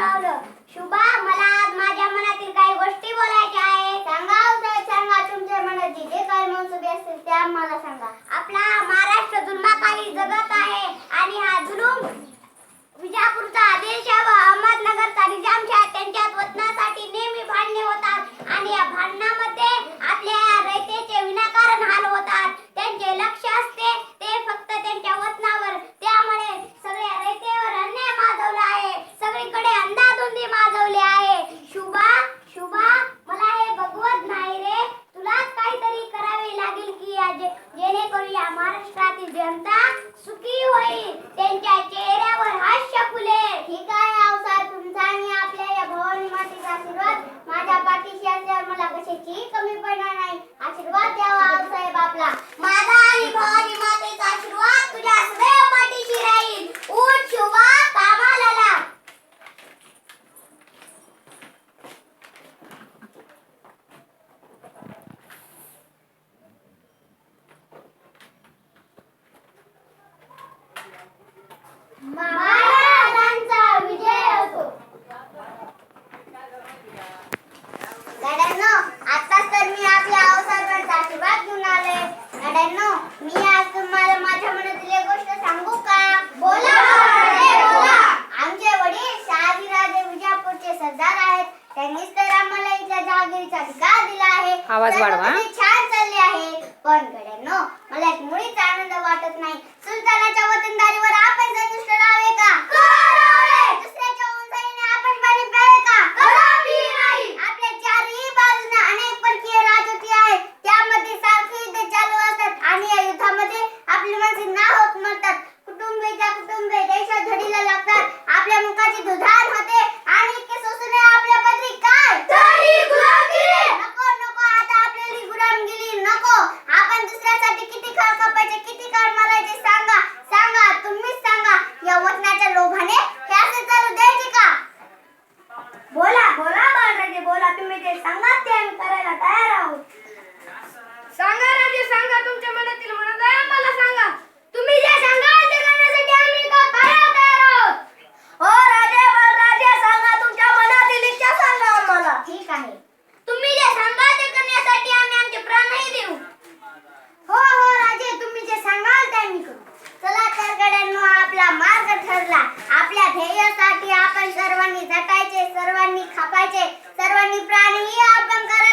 palabra. கேட்க आवाज वाढवा. म्हणजे छान चालले आहे. पण गड्यांनो que સર્વની ખપાય છે. સર્વની પ્રાણી આપમ કરે